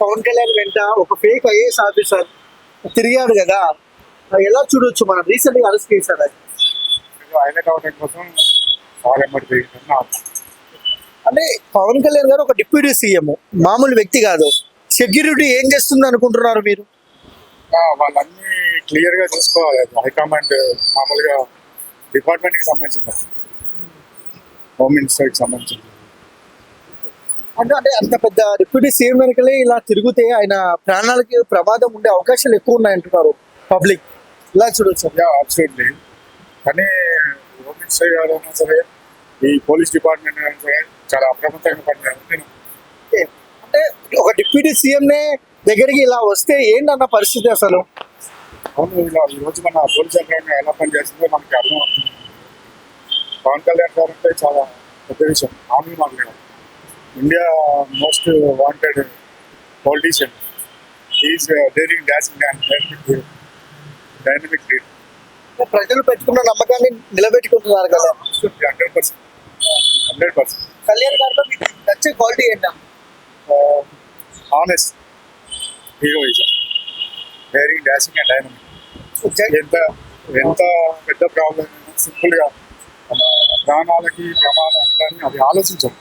పవన్ కళ్యాణ్ వెంట ఒక fake IAS officer తిరిగాడు కదా. ఎలా చూడొచ్చు మనం? రీసెంట్గా అరెస్ట్ చేశారు అవడం కోసం అంటే పవన్ కళ్యాణ్ గారు ఒక డిప్యూటీ సీఎం మామూలు వ్యక్తి కాదు. సెక్యూరిటీ ఏం చేస్తుంది అనుకుంటున్నారు మీరు? వాళ్ళన్నీ క్లియర్గా చూసుకోవాలి. హైకమాండ్ మామూలుగా డిపార్ట్మెంట్కి సంబంధించింది. హోమ్ మినిస్టర్కి సంబంధించింది. అంటే అంటే అంత పెద్ద డిప్యూటీ సీఎం వెనకలే ఇలా తిరిగితే ఆయన ప్రాణాలకి ప్రమాదం ఉండే అవకాశాలు ఎక్కువ ఉన్నాయంటున్నారు పబ్లిక్. ఇలా చూడొచ్చు. అబ్సల్యూట్లీ కానీ హోమ్ మినిస్టర్ గారు అయినా సరే ఈ పోలీస్ డిపార్ట్మెంట్ అయినా సరే చాలా అప్రమత్తంగా ఓకే. అంటే ఒక డిప్యూటీ సీఎం నే దగ్గరికి ఇలా వస్తే ఏంటన్న పరిస్థితి అసలు? అవును ఇలా ఈ రోజు మన పోలీస్ యంత్రాంగం ఎలా పనిచేస్తుందో మనకి అర్థం అవుతుంది పవన్ కళ్యాణ్ గారు అంటే చాలా పెద్ద విషయం. మామూలు India most wanted politician is daring and dynamic lead ప్రజలు పెట్టుకున్న నమ్మకాన్ని నిలబెట్టుకుంటున్నారు కదా? Hundred percent hundred percent Kalyan గారిలో మీకు నచ్చే క్వాలిటీ ఏంటన్నా honest heroism daring dashing and dynamic ఎంత ఎంత పెద్ద ప్రాబ్లం సింపుల్గా మన ప్రాణాలకి ప్రమాదం అది ఆలోచించాం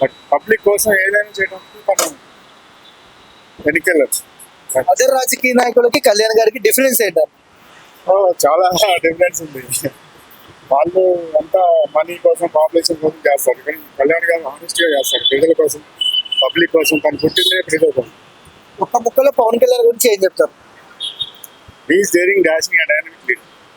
బట్ పబ్లిక్ కోసం ఏదైనా చేయడానికి మనం వెనుకెళ్ళచ్చు. అదర్ రాజకీయ నాయకులకి కళ్యాణ్ గారికి డిఫరెన్స్ ఓ, చాలా డిఫరెన్స్ ఉంది. వాళ్ళు అంతా మనీ కోసం పాపులేషన్ కోసం చేస్తారు. కానీ కళ్యాణ్ గారు honest గా చేస్తారు. ప్రజల కోసం పబ్లిక్ కోసం తను పుట్టిందే ప్రజల కోసం. ఒక్క ముక్కలో పవన్ కళ్యాణ్ గురించి ఏం చెప్తారు? Daring dashing and dynamic lead